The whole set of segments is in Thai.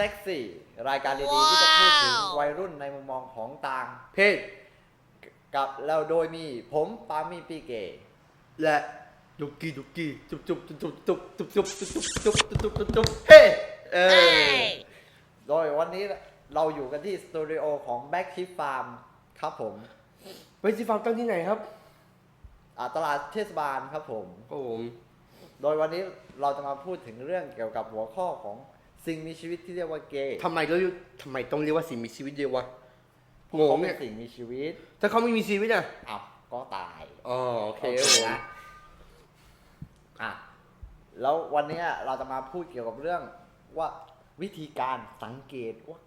รายการเซ็กซี่รายการดีๆ ที่จะพูดถึงวัยรุ่นในมุมมองของต่างเพศกับเราโดยมีผมปามีปีเก และดุกกี้ดุกกี้จุบจุบจุบจุบจุบจุบจุบจุบจุบจุบจุบจุบจุบเฮ้เออโดยวันนี้เราอยู่กันที่สตูดิโอของ Back Keep Farm ครับผมไปซีฟาร์มตั้งที่ไหนครับอ่าตลาดเทศบาลครับผมครับผม โดยวันนี้เราจะมาพูดถึงเรื่องเกี่ยวกับหัวข้อของ สิ่งมีชีวิตที่เรียกว่าเกย์ทำไมต้องเรียกทำไมต้องเรียกว่าสิ่งมีชีวิตเดียววะงงเขาเป็เนี่นยสิ่งมีชีวิตถ้าเขาไม่มีชีวิตอะอ้าวก็ตายอ๋อโอเคโอครับเคผมนะอะแล้ววันนี้เราจะมาพูดเกี่ยวกับเรื่องว่าวิธีการสังเกตว่า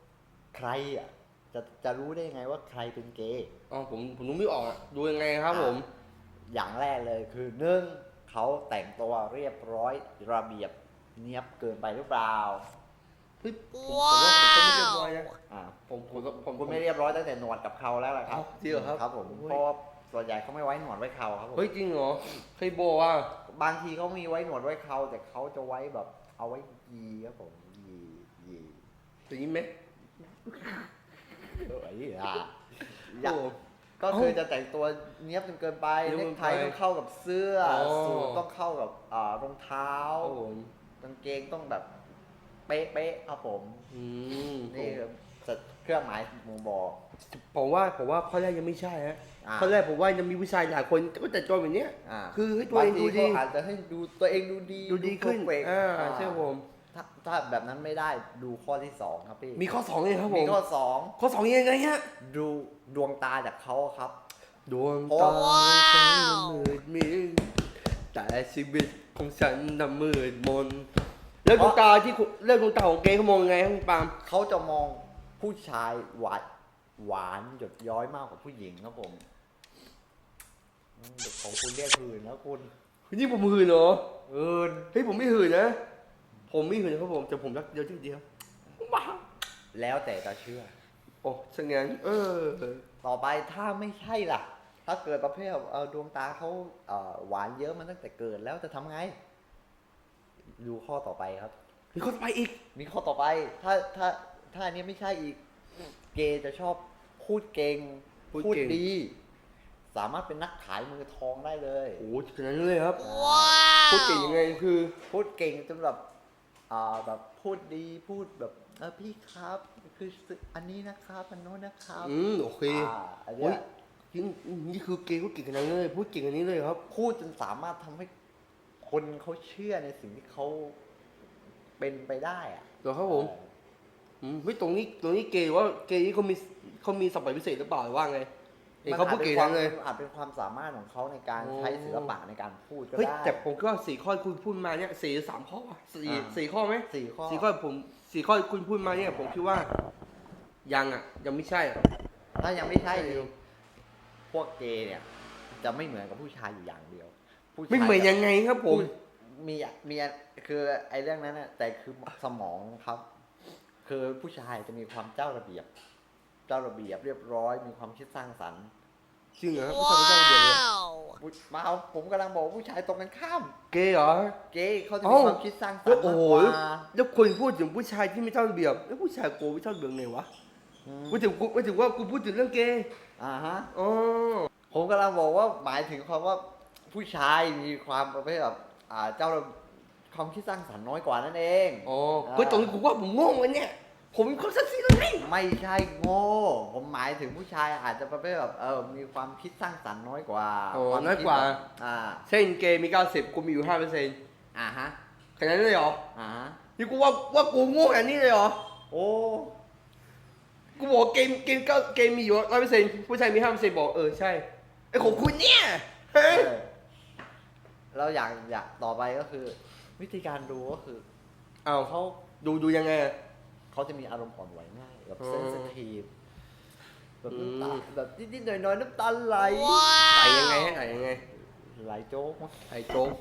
ใครอะจะจะรู้ได้ยังไงว่าใครเป็นเกย์ อ๋อผมผมนึกไม่ออกอะดูยังไงครับผม อย่างแรกเลยคือหนึ่งเขาแต่งตัวเรียบร้อยระเบียบเนียบเกินไปหรือเปล่าเฮ้ยผมผมว่าผมก็ไม่เรียบร้อยนะอ่าผมผมก็ผมคุณไม่เรียบร้อยตั้งแต่หนวดกับเขาแล้วล่ะครับจริงเหรอครับครับผมโอ้ยเพราะว่าส่วนใหญ่เขาไม่ไว้หนวดไว้เขาครับผมเฮ้ยจริงเหรอเคยบอกว่า บางทีเขามีไว้หนวดไว้เขาแต่เขาจะไว้แบบ เอาไว้ยีครับผมยียีอย่างนี้ไหมเอ้ยอะอยากโอ้ ก็คือจะแต่งตัวเนี้ยบจนเกินไปเนี๊เนยบคเกินไทไปต้องเข้ากับเสื้อออสูทต้องเข้ากับอ่ารองเท้าครับผมกางเกงต้องแบบ เป๊ะๆครับผม อืมนี่คือเครื่องหมายบ่งบอก ผมว่าผมว่าข้อแรกยังไม่ใช่ฮะอ่า ข้อแรกผมว่ายังมีผู้ชายหลายคนก็แต่งตัวแบบเนี้ย อ่าคือให้ตัวเองบาดูทีดีเขาอาจจะให้ดูตัวเองดูดีดูดีขึ้นเพอร์เฟกต์อ่าอ่าใช่ผม ถ้าถ้าแบบนั้นไม่ได้ดูข้อที่สองครับพี่มีข้อสองเลยครับผมมีข้อสองข้อสองยังไงฮะดูดวงตาจากเขาครับ ดวงโอ้ตาฉันมืดมิดแต่ชีวิตของฉันน่ะมืดมน แล้วดวงตาที่คุณเรื่องดวงตาของเกย์เขามองยังไงครับคุณปาล์มเขาจะมองผู้ชายหวานหวานหยดย้อยมากกว่าผู้หญิงครับผมอืมเดี๋ยวของคุณเรียกหืนนะคุณนี่ผมหื่นเหรอหืนเฮ้ยผมไม่หื่นนะ ผมไม่หื่นนะครับผมแต่ผมรักเดียวที่เดียวว้าวแล้วแต่จะเชื่อ โอ้ช่างงั้นเออ ต่อไปถ้าไม่ใช่ล่ะ ถ้าเกิดประเภทเอ่อดวงตาเขาเอ่อหวานเยอะมาตั้งแต่เกิดแล้วจะทำไง ดูข้อต่อไปครับ มีคนไปอีก มีข้อต่อไป ถ้าถ้าถ้าอันนี้ไม่ใช่อีก เกย์จะชอบพูดเก่งพูดพูดเก่ง ดี สามารถเป็นนักขายมือทองได้เลย โอ้ขนาดนั้นเลยครับว้าพูดเก่งยังไงคือ พูดเก่งจนแบบอ่าแบบพูดดีพูดแบบเออพี่ครับ คืออันนี้นะครับอันโน้นนะครับอืมโอเคอ่าอันโอ้เนี้ยยจริงนี่คือเกย์เขาเก่งขนาดนั้นเลยพูดเก่งขนาดนี้เลยครับ พูดจนสามารถทำให้ คนเขาเชื่อในสิ่งที่เขาเป็นไปได้อะเหรอครับผมอืมเฮ้ยตรงนี้ตรงนี้เกย์ว่าเกย์นี่เขามีเขามีสัมผัสพิเศษหรือเปล่าหรือว่าไงเห็นเขาพูดเก่งมันั้นเลยอาจเป็นความสามารถของเขาในการโอ้ใช้ศิลปะในการพูดก็เฮ้ยได้แต่ผมก็ว่าสี่ข้อคุณพูดมาเนี่ยสี่หรือสามข้อวะสี่อ่าสี่ข้อไหมสี่ข้อสี่ข้อผมสี่ข้อคุณพูดมาเนี่ย ผมคิดว่า ยังอะ ยังไม่ใช่อะถ้ายังไม่ใช่พวกเกย์เนี่ย จะไม่เหมือนกับผู้ชายอยู่อย่างเดียว ผู้ชายไม่เหมือนยังไงครับผมพูดมีมีคือไอ้เรื่องนั้นน่ะแต่คือสมองครับ คือผู้ชายจะมีความเจ้าระเบียบ เจ้าระเบียบเรียบร้อย มีความคิดสร้างสรรค์จริงเหรอครับผู้ชายไม่ใช่เดียวเลยผู้มาเอาผมกำลังบอกว่าผู้ชายตรงกันข้าม เกย์เหรอ เกย์เขาจะเอ้ามีความคิดสร้างสรรค์โอ้มากโหกว่าแล้วคนพูดถึงผู้ชายที่ไม่เท่าระเบียบ แล้วผู้ชายโกไม่เท่าระเบียบไงวะอืมพูดถึงพูดถึงว่ากูพูดถึงเรื่องเกย์อ่าฮะ อ๋อผมกำลังบอกว่าหมายถึงความว่า ผู้ชายมีความประเภทแบบอ่าเจ้าระความคิดสร้างสรรค์น้อยกว่านั่นเองอ๋อก็ตรงนี้ผมว่าผมโง่เลยเนี่ยผมมีความสักดิ์สิทธิ์เลยไม่ใช่โง่ ผมหมายถึงผู้ชายอาจจะประเภทแบบเออมีความคิดสร้างสรรค์น้อยกว่าอ๋อควมน้อยกว่า คิดแบบอ่าเช่นเกย์มี 90 กูมีอยู่5เปอร์เซ็นต์อ่าฮะขนาดนั้นเลยเหรอ อ่าฮะนี่กูว่าว่ากูโง่ขนาดนี้เลยเหรอ โอ้กูบอกว่าเกมเกมก็เกมมีอยู่ร้อยเปอร์เซ็นต์ผู้ชายมีห้าเปอร์เซ็นต์บอกเออใช่ไอของคุณเนี่ยเฮ้ยเอ อเราอยากอยากต่อไปก็คือ วิธีการดูก็คือเอา เขาดูดูยังไงอะ เขาจะมีอารมณ์อ่อนไหวง่ายแบบอ๋อ เซนซิทีฟแบบน้ำตาอืมแบบนิดๆหน่อยๆน้ำตาไหลไหลยังไงฮะไหลยังไงไหลโจ๊กมั้งไหลโจ๊ก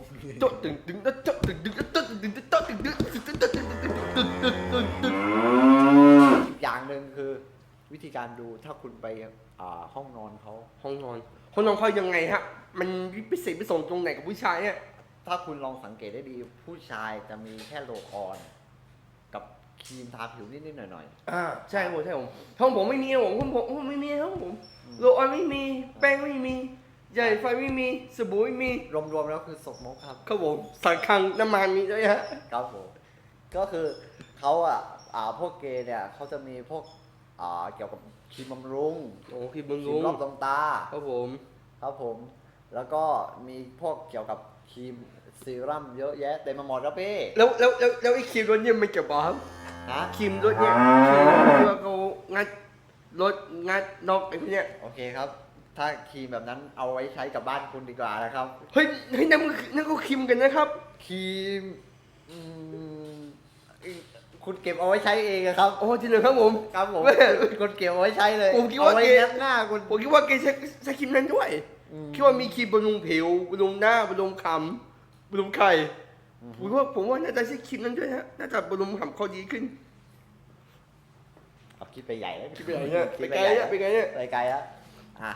โจ๊กตึงตึงโจ๊กตึงตึงโจ๊กตึงตึงโจ๊กตึงตึงตึงตึงตึงตึงตึงตึงตึงตึงตึงอีกอย่างหนึ่งคือ วิธีการดูถ้าคุณไปอ่าห้องนอนเขาห้องนอน ห้องนอนเขายังไงฮะ มันพิเศษพิสงตรงไหนกับผู้ชายเนี่ย ถ้าคุณลองสังเกตได้ดีผู้ชายจะมีแค่โลออน กับคครีมทาผิวนิดๆหน่อยอ่าใช่ครับผมใช่ผมห้องผมไม่มีครับผมห้องผมห้องผมไม่มีครับผมโรลออนไม่มี แป้งไม่มีใหญ่ไฟไม่มีสบู่ไม่มีๆ รวมๆแล้วคือสกมกครับ ครับผมสังคังน้ำมันมีด้วยฮะ ครับผมก็คือเขาอะอ่าพวกเกย์เนี่ยเขาจะมีพวกอ่าเกี่ยวกับ ครีมบำรุงโอ้คือบึงครีลุมงรอบดวงตา ครับผม ครับผม แล้วก็มีพวกเกี่ยวกับครีมซีรั่มเยอะแยะเต็มไปหมดครับพี่แล้วแล้วแล้วแล้วไอ้ครีมรถเนี่ยมันเกี่ยวกับครับนะครีมรถเนี่ยครีมที่ว่าเขางัดรถงัดนอกไอ้พวกเนี้ยโอเคครับ ถ้าครีมแบบนั้นเอาไว้ใช้กับบ้านคุณดีกว่านะครับ เฮ้ยเฮ้ยนั่นมันนั่นก็ครีมกันนะครับ ครีมอืม คุณเก็บเอาไว้ใช้เองอะครับ โอ้จริงเหรอครับผม ครับผมแม่คุณเก็บเอาไว้ใช้เลยผมคิดว่าเอไว้เกย์แนบหน้าคุณ ผมคิดว่าแกใช้ใช้ครีมนั้นด้วย อืม คิดว่ามีครีมบำรุงผิวบำรุงหน้าบำรุงคำบำรุงไข่ผมว่าผมว่าน่าจะใช้ครีมนั้นด้วยฮะน่าจะบำรุงคำเขาดีขึ้น เอาคิดไปใหญ่แล้วคิดไปไหนเนี่ยคิไปดไกลใหญ่เนี่ยไปไกลเนี่ย ไปไกลแล้วอะ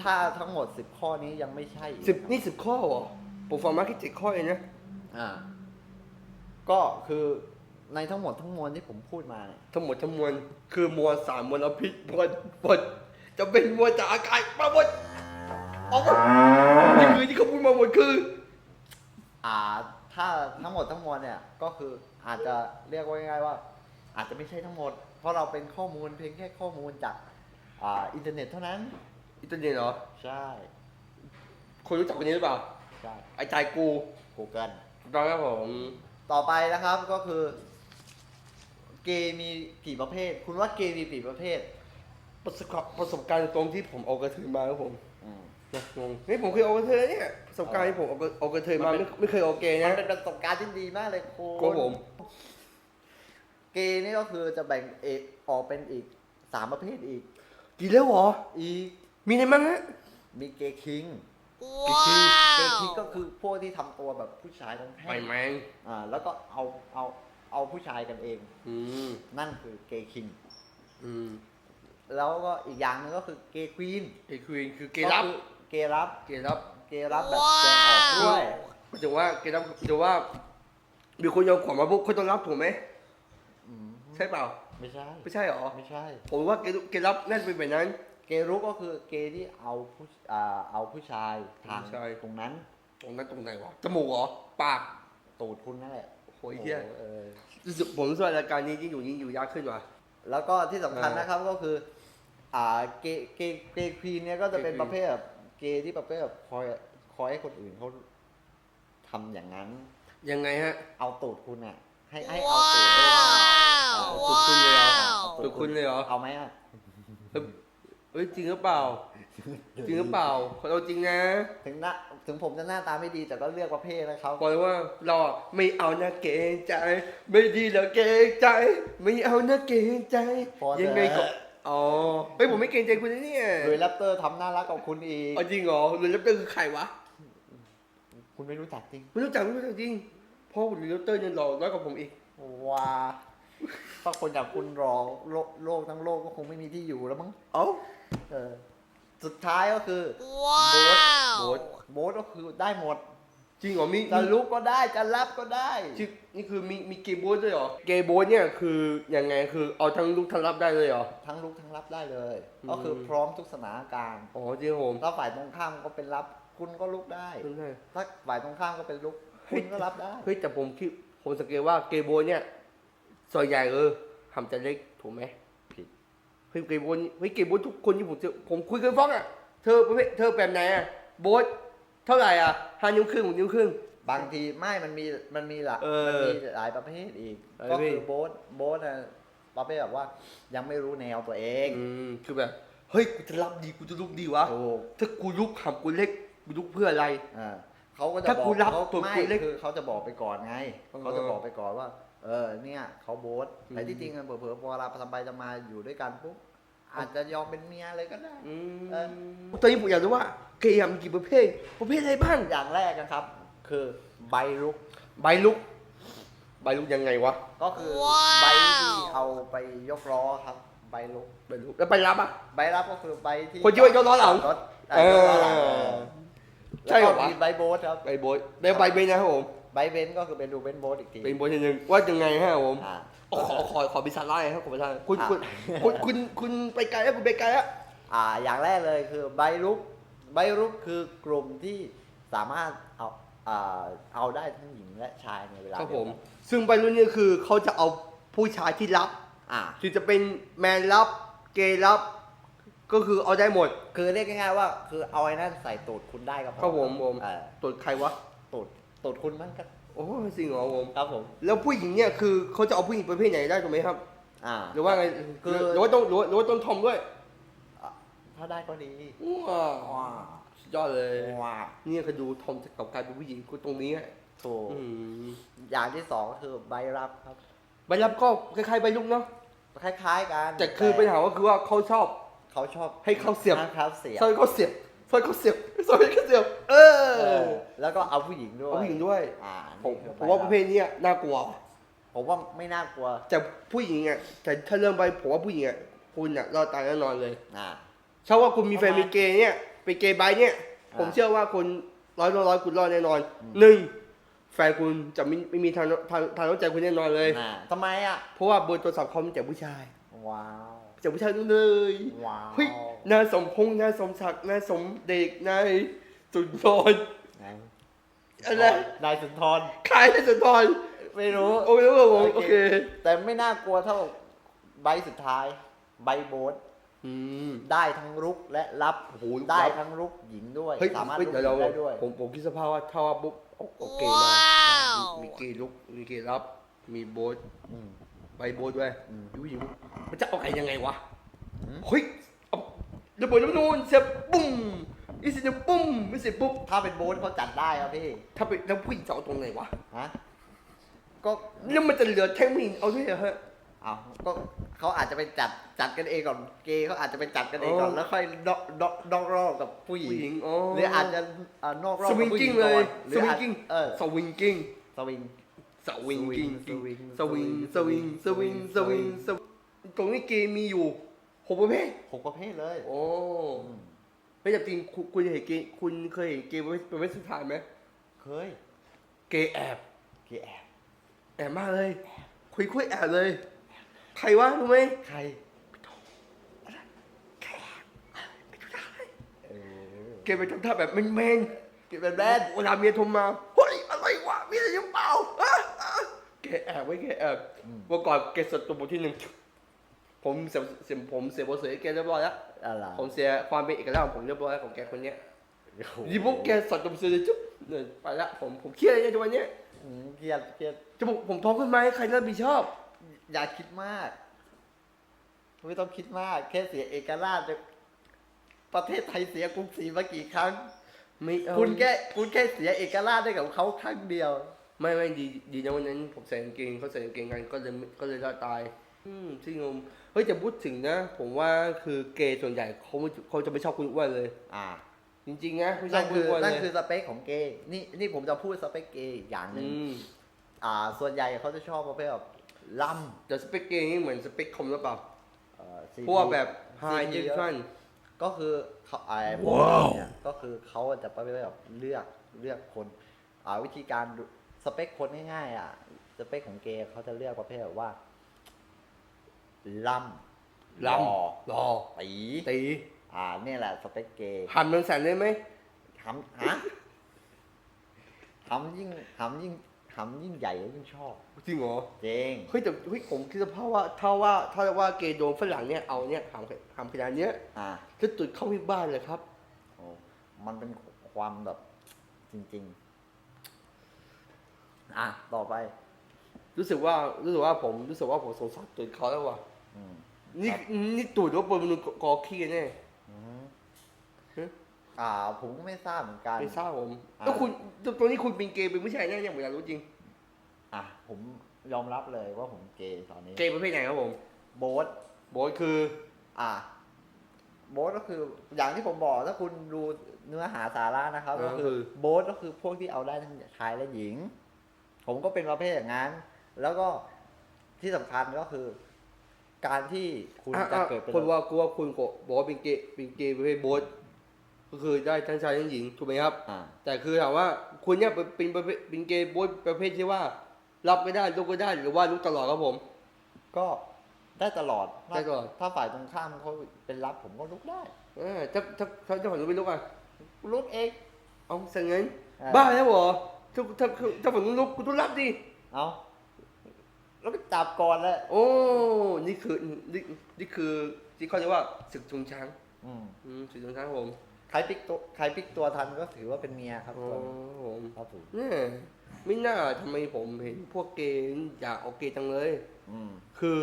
ถ้าทั้งหมดสิบข้อนี้ยังไม่ใช่อีกสิบนี่สิบข้อเหรอผมฟังมาแค่เจ็ดข้อเองนะ อ่า ก็คือ ในทั้งหมดทั้งมวลที่ผมพูดมาเนี่ยทั้งหมดทั้งมวลคือมวลสารมลพิษมวลมวลจะเป็นมวลจากอากาศมาหมดออกหมดนี่คือที่เขาพูดมาหมดคือ อ่า ถ้าทั้งหมดทั้งมวลเนี่ย ก็คืออาจจะเรียกว่าง่ายๆว่า อาจจะไม่ใช่ทั้งหมด เพราะเราเป็นข้อมูลเพียงแค่ข้อมูลจากอ่าอินเทอร์เน็ตเท่านั้น อินเตอร์เน็ตเหรอ ใช่คนรู้จักคนนี้หรือเปล่าใช่ไอ้ใจกู Google ตอนครับผม ต่อไปนะครับก็คือ เกย์มีกี่ประเภท คุณว่าเกย์มีกี่ประเภท ประสบการณ์ประสบการณ์ตรงที่ผมเอากระเทยมาครับผมอืม นะงงนี่ผมเคยเอากระเทยเนี่ยประสบการณ์ที่ผมเอากระเอากระเทยมามันเป็ไม่นไม่เคยเอาเกย์มันะนเป็นประสบการณ์ที่ดีมากเลยคุณครับผมเกย์นี่ก็คือจะแบ่งเอกออกเป็นอีกสามประเภทอีกกี่แล้วเหรอ อีกมีในมั้งฮะ มีเกย์คิง Wow เกย์คิงก็คือพวกที่ทำตัวแบบผู้ชายทั้งแท่ไม่งแมงอ่าแล้วก็เอาเอา เอาผู้ชายกันเอง อืมนั่นคือเกย์คิง อืมแล้วก็อีกอย่างหนึงก็คือเกย์ควีนเกย์ควีนคือเกย์รับเกย์รับ เกย์รับเกย์รับแบบแสดงออกด้วยหมายถึงว่าเกย์รับหมายถึงว่า มีคนโยนของมาปุ๊บเขาต้องรับถูกไหมอืมใช่เปล่า ไม่ใช่ ไม่ใช่เหรอ ไม่ใช่ ผมว่าเกย์เกย์รับน่าจะเป็นแบบนั้น เกย์รุกก็คือเกย์ที่เอาผู้อ่าเอาผู้ชายทางผู้ชาย ตรงนั้น ตรงนั้นตรงไหนวะจมูกเหรอ ปากตูดคุณนั่นแหละ โอ้ยเหี้ยเออ รู้สึกผมรู้สึกว่ารายการนี้ยิ่งอยู่ยิ่งอยู่ยากขึ้นว่ะ แล้วก็ที่สำคัญเออนะครับก็คือ อ่าเกย์เกย์เกย์ควีนเนี่ยก็จะเป็นเกย์ควีนประเภทแบบเกย์ที่ประเภทแบบคอยคอยให้คนอื่นเขาทำอย่างนั้น ยังไงฮะ เอาตูดคุณอะ ให้ให้เอาตูดด้วยนะเอาเอาตูดคุณเลยเหรอ เอาตูดคุณเลยเหรอ เอาไหมอะ เฮ้ย เฮ้ยจริงหรือเปล่า จริงหรือเปล่าคนเราจริงนะถึงหน้าถึงผมจะหน้าตาไม่ดีแต่ก็เลือกประเภทนะครับบอกเลยว่าเราอะไม่เอานะเกรงใจ ไม่ดีแล้วเกรงใจ ไม่เอานะเกรงใจ พอเถอะ ยังไงก็อ๋อเฮ้ยผมไม่เกรงใจคุณนะเนี่ยโดยแรปเตอร์ทำน่ารักกับคุณอีก เอาจริงเหรอหรือเลปเตอร์คือใครวะคุณไม่รู้จักจริง ไม่รู้จักไม่รู้จักจริงเพราะคุณเลปเตอร์ยังหล่อน้อยกว่าผมอีกว้า ถ้าคนอย่างคุณรอโลกโลกทั้งโลกก็คงไม่มีที่อยู่แล้วมั้งเอ้าเออสุดท้ายก็คือโบ๊ทโบ๊ทโบ๊ทก็คือได้หมด จริงเหรอมีจะมีลุกก็ได้จะรับก็ได้ชื่อนี่คือมีมีเกย์โบสด้วยเหรอเกย์โบสเนี่ยคือยังไงคือเอาทั้งลุกทั้งรับได้เลยเหรอ ทั้งลุกทั้งรับได้เลยอืมก็คือพร้อมทุกสถานการณ์อ๋อจริงครับผมถ้าฝ่ายตรงข้ามก็เป็นรับคุณก็ลุกได้ใช่ถ้าฝ่ายตรงข้ามก็เป็นลุก คุณก็รับได้เฮ้ยแต่ผมคิดผมสังเกตว่าเกย์โบสเนี่ย ส่วนใหญ่เออทำจะเล็กถูกไหมผิดเฮ้ยเกย์โบสนี่เฮ้ยเกย์โบสทุกคนที่ผมเจอผมคุยกันฟ้องอะเธอประเภทเธอแบบไหนอะโบสเท่าไหร่อะห้านิ้วครึ่งหกนิ้วครึ่ง บางทีไม่มันมีมันมีหลายเออมันมีหลายประเภทอีกหลายก็ประเภทคือโบ๊ทโบ๊ทนะประเภทแบบว่ายังไม่รู้แนวตัวเองอืมคือแบบเฮ้ยกูจะรับดีกูจะลุกดีวะถูกถ้ากูลุกหำกูเล็กกูลุกเพื่ออะไร อ่าเขาก็จะถ้าบอกกูรับเขาตัวไม่กูเล็กคือเขาจะบอกไปก่อนไงเออเขาจะบอกไปก่อนว่า เออเนี่ยเขาโบ๊ทอืมแต่ที่จริงอะเผลอๆพอเวลาทำไปจะมาอยู่ด้วยกันปุ๊บอาจจะยอมเป็นเมียเลยก็ได้อืมเออตอนนี้ผมอยากรู้ว่าเกย์มีกี่ประเภท ประเภทอะไรบ้างอย่างแรกนะครับ คือใบรุก ใบลุก ใบลุกยังไงวะ ก็คือว้าวใบที่เอาไปยกล้อครับ ใบลุก ใบลุก แล้วใบรับอะ ใบรับก็คือใบที่คนที่ว่ายกล้อหลังรถเออยกล้อหลังเออเออใช่เหรอแล้วก็วะมีใบโบ๊ทครับ ใบโบยแล้วใบเบนนะครับผม ไบเบนก็คือเป็นดูเบนโบสอีกที เป็นโบทยังไงว่ายังไงฮะผมอ่าอ๋อขอขอขอพิซซ่าไล่ครับขอพิซซ่าคุณอะคุณคุณคุณคุณไปไกลแล้วคุณไปไกลแล้วอ่าอย่างแรกเลยคือใบรุกใบรุกคือกลุ่มที่สามารถเอาอ่าเอาได้ทั้งหญิงและชายในเวลาครับเดีผยวม กันซึ่งไปรุ่นนี้คือเขาจะเอาผู้ชายที่รับ อ่าที่จะเป็นแมนรับเกย์รับ ก็คือเอาได้หมด คือเรียกง่ายๆว่า คือเอาไอ้นั่นใส่ตูดคุณได้ก็พอครับผมผม เออตัวใครวะตูด ตูดคุณมันก็โอ้จริงเหรอผมครับผม แล้วผู้หญิงเนี่ยคือเขาจะเอาผู้หญิงประเภทไหนได้ถูกไหมครับ อ่า หรือว่าไงคือ หรือว่าต้องหรือว่าหรือว่าต้องทอมด้วยอะถ้าได้ก็ดีว้าวว้าสุดยอดเลย ว้าเนี่ยคือดูทอมจะกลับกลายเป็นผู้หญิงกูตรงนี้อะถูกอืมอย่างที่สองก็คือใบรับครับ ใบรับก็คล้ายๆใบลุกเนาะคล้ายๆกันแต่คือปัญหาก็คือว่าเขาชอบเขาชอบให้เขาเสียบ นะครับเสียบซอยเขาเสียบ ซอยเขาเสียบซอยเขาเสียบเอเอออแล้วก็เอาผู้หญิงด้วยเอาผู้หญิงด้วย อ่าผมนี่คือผมว่าใบปบระเภทเนี้ยน่ากลัว ผมว่าไม่น่ากลัวแต่ผู้หญิงอะแต่ถ้าเริ่มไปผมว่าผู้หญิงอะคุณอะรอดตายแน่นอนเลยอ่าถ้าว่าคุณมีแฟนประมาณมีเกย์เนี่ยเป็นเกย์ไบท์เนี่ย อ่าผมเชื่อว่าคุณร้อยร้อยร้อยคุณรอดแน่นอนอืม หนึ่งแฟนคุณจะไม่ไม่มีทางทางทางรู้ใจคุณแน่นอนเลย อ่าทำไมอะ เพราะว่าเบนโทรศัพท์เขามีแต่ผู้ชาย ว้าว แต่ผู้ชายทั้งนั้นเลยว้าวเฮ้ยนายสมพงษ์นายสมศักดิ์นายสมเด็กนายสุนทรไหนอะไร นายสุนทรใครนายสุนทรไม่รู้โอ้ยรู้ว่าผมโอเค แต่ไม่น่ากลัวเท่าใบสุดท้าย ใบโบสอืมได้ทั้งรุกและรับโอ้โหได้รับทั้งรุกหญิงด้วยเฮ้ยสามารถเฮ้ยลุกเดี๋ยวเราได้ด้วยผมผมคิดสภาพว่าถ้าว่าปุ๊บโอโอเคมาว้าวมีเกย์ลุกมีเกย์รับ มีโบ๊ทอืม ใบโบ๊ทด้วยอืมยูหญิงมันจะเอาไงยังไงวะอืมเฮ้ยเอาระเบิดน้ำนูนเสียบปุ้มอีสิเดียวปุ้มไม่เสร็จปุ๊บถ้าเป็นโบสเขาจัดได้ครับพี่ ถ้าเป็นแล้วผู้หญิงจะเอาตรงไหนวะฮะก็แล้วมันจะเหลือแท่งผู้หญิงเอาด้วยเหรอฮะเอาก็เขาอาจจะไปจัดจัดกันเองก่อนเกย์เขาอาจจะไปจัดกันเองก่อนอ๋อแล้วค่อยนอกนอกนอกรอบกับผู้หญิงผู้หญิงอ๋อหรืออาจจะอ่านอกรอบสกับวิงผู้หกิ้ญิงงเลก่อยนหรืสอวิงอาจกิ้งเออสวิงกิ้งสวิง สวิงกิ้งสวิงสวิงสวิงสวิงสวิงสวิงตรงนี้เกมมีอยู่หกประเภทหกประเภทเลย โอ้อืมไม่แต่จริงคุณคุณเห็นเกมคุณเคยเห็นเกมประเภทประเภทสุดท้ายไหมเคย เกมแอบเกย์แอบแอบมากเลย คุยคุยแอบเลย ใครวะรู้ไหมใครเออเกมไปทำท่าแบบแมนแมนเกย์เป็นแบนเวลาเมียโทรมา แกแอบไว้แกแอบเมื่อก่อนแกสดตัวบทที่หนึ่งผมเสียเสียผมเสียบทเสียแกเรียบร้อยแล้วอะไรผมเสียความเป็นเอกลักษณ์ของผมเรียบร้อยแล้วของแกคนเนี้ยโอ้โหยีบุกแกสดตัวบทเสียเลยจุ๊บเนี่ยไปละผมผมเครียดเลยเนี่ยทุกวันเนี้ยอืมเครียดเครียดจะบอกผมท้องขึ้นไหมใครรับผิดชอบ อย่าคิดมาก ไม่ต้องคิดมาก แค่เสียเอกราชจะประเทศไทยเสียกรุงศรีมากี่ครั้งไม่เอาคุณแค่คุณแค่เสียเอกราชได้กับเขาครั้งเดียว ไม่ไม่ดีดีนะวันนั้นผมใส่กางเกงเขาใส่กางเกงกันก็เลยก็เลยรอดตาย อืมที่งมเฮ้ยจะพูดถึงนะ ผมว่าคือเกย์ส่วนใหญ่เขาไม่เขาจะไม่ชอบคุณอ้วนเลย อ่า จริงๆนะไม่ชอนั่บนคุคืณออ้วนนั่นเลยคือสเปคของเกย์นี่นี่ผมจะพูดสเปคเกย์อีกอย่างหนึ่งอืมอ่า ส่วนใหญ่เขาจะชอบประเภทแบบล่แต่สเปคเกย์นี่เหมือนสเปคคอมหรือเปล่าำเอ่อ CP เพราะว่าแบบไฮ CP ดิฟชันก็คือเขาไอ้พวกเนี่ยก็คือเขาจะประเภทแบบเลือกเลือกคนอ่าวิธีการดู สเปคคนง่ายๆอะ สเปคของเกย์เขาจะเลือกประเภทแบบว่าล่ำลหล่อำรอตีตีอ่าเนี่ยแหละสเปคเกย์หันเมืองแสนได้ไหมหำฮะหำยิ่งหำยิ่งหำยิ่งใหญ่ยิ่งชอบจริงเหรอเจ๊งเฮ้ยแต่เฮ้ยผมคิดสภาพว่าถ้าว่าถ้าว่าเกย์โดนฝรั่งเนี่ยเอาเนี่ยหามหามขนาดเนี้ยอ่าจะตุดเข้าที่บ้านเลยครับโอ้มันเป็นความแบบจริง ๆ อะต่อไป รู้สึกว่ารู้สึกว่าผมรู้สึกว่าผมสงสารตุดเขาแล้วว่ะอืม นี่ครับ นี่ตูดว่าเป็นมนุษย์กอขี้แน่ อืมฮะ อ่า ผมก็ไม่ทราบเหมือนกัน ไม่ทราบผมอ่าแล้วคุณตรงนี้คุณเป็นเกย์เป็นผู้ชายแน่เนี่ยผมอยากรู้จริงอะผมยอมรับเลยว่าผมเกย์ตอนนี้เกย์ประเภทไหนครับผมโบ๊ทโบอยคือ อะโบ๊ทก็คืออย่างที่ผมบอกถ้าคุณดูเนื้อหาสาระนะครับอ่าก็คือโบ๊ทก็คือพวกที่เอาได้ทั้งชายและหญิง ผมก็เป็นประเภทอย่างนั้น แล้วก็ที่สำคัญก็คือ การที่คุณอะจะอะเกิดเป็นคนว่ากูว่าคุณโกบอกว่าเป็นเกย์เป็นเกย์ประเภทโบอยก็คือได้ทั้งชายทั้งหญิงถูกไหมครับอ่าแต่คือถามว่าคุณเนี่ยเป็นเป็นประเภทเป็นเกย์โบอยประเภทที่ว่า รับก็ได้ลุกก็ได้หรือว่าลุกตลอดครับผม ก็ได้ตลอดได้ตลอดถ้าฝ่ายตรงข้ามเขาเป็นรับผมก็ลุกได้ เออถ้าถ้าถ้าเจ้าของลุกไม่ลุกอะลุกเองเอาสังเงินอ่าบ้าแล้วเหรอ ถ้าถ้าถ้าถ้าผมลุกคุณต้องรับดิเอาแล้วไปจับก่อนเลยโอ้ นี่คือนี่นี่คือที่เขาเรียกว่าศึกชงช้างอืมอืมศึกชงช้างครับผมใครพลิกตัวใครพลิกตัวทันก็ถือว่าเป็นเมียครับอ๋อผมผมครับผมเนี่ยไม่น่าทำไมผมเห็นพวกเกย์อยากเอาเกย์จังเลย อืมคือ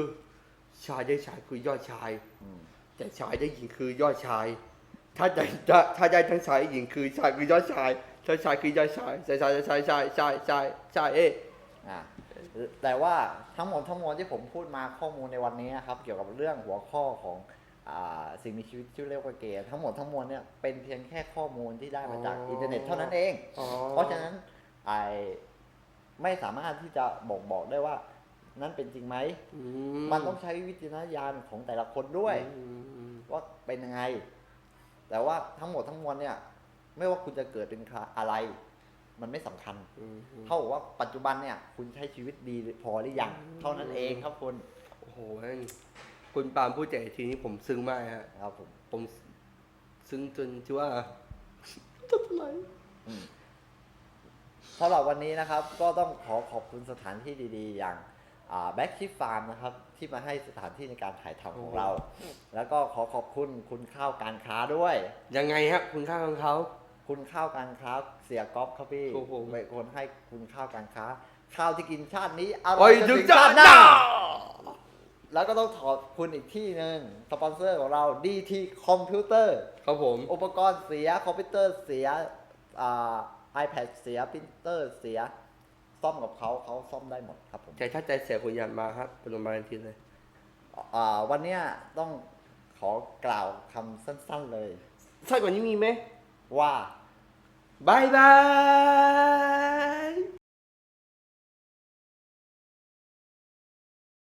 ชายได้ชายคือยอดชาย อืมแต่ชายได้หญิงคือยอดชาย ถ้าได้ถ้าถ้าได้ทั้งชายหญิงคือชายคือยอดชาย ถ้าชายคือยอดชายชายชายชายชายชายชายชายเอ๊ะอ่าแต่ว่าทั้งหมดทั้งมวลที่ผมพูดมาข้อมูลในวันนี้นะครับ เกี่ยวกับเรื่องหัวข้อของอสิ่งมีชีวิตที่เรียกว่าเกย์ทั้งหมดทั้งมวลเนี่ยเป็นเพียงแค่ข้อมูลที่ได้มาจากอินเทอร์เน็ตเท่านั้นเอง เพราะฉะนั้นไอไม่สามารถที่จะบอกบอกได้ว่า นั่นเป็นจริงไหมมันต้องใช้วิจารณญาณของแต่ละคนด้วยว่าเป็นยังไง แต่ว่าทั้งหมดทั้งมวลเนี่ย ไม่ว่าคุณจะเกิดเป็นใครอะไร มันไม่สำคัญอืมอืมเท่ากับว่าปัจจุบันเนี่ย คุณใช้ชีวิตดีพอหรือยัง เท่านั้นเองครับคุณโอ้โหแม่งคุณปาล์มพูดแต่ทีนี้ผมซึ้งมากฮะครับผมผมซึ้งจนที่ว่าจะทำไมอืมสำหรับวันนี้นะครับ ก็ต้องขอขอบคุณสถานที่ดีๆ อย่างแบ็กชิฟฟาร์มนะครับ ที่มาให้สถานที่ในการถ่ายทำของเรา แล้วก็ขอขอบคุณคุณข้าวการค้าด้วย ยังไงฮะคุณค่าของเขา คุณข้าวการค้าเสียก๊อฟครับพี่โอ้โหเป็นคนให้คุณข้าวการค้า ข้าวที่กินชาตินี้อร่โอ้อยยจนถึถึงงจะชาติหหน้าน้า แล้วก็ต้องขอบคุณอีกที่หนึ่งสปอนเซอร์ของเรา DT คอมพิวเตอร์ ครับผม อุปกรณ์เสีย คอมพิวเตอร์เสียอ่า iPad เสียปรินเตอร์เสีย ซ่อมกับเขาเขาซ่อมได้หมดครับผมใจถ้าใจเสียคุณยันมาครับเป็นโรงพยาบาลทันทีเลย อ่าวันเนี้ยต้องขอกล่าวคำสั้นๆเลย สั้นกว่านี้มีไหมว่า バイバーイ。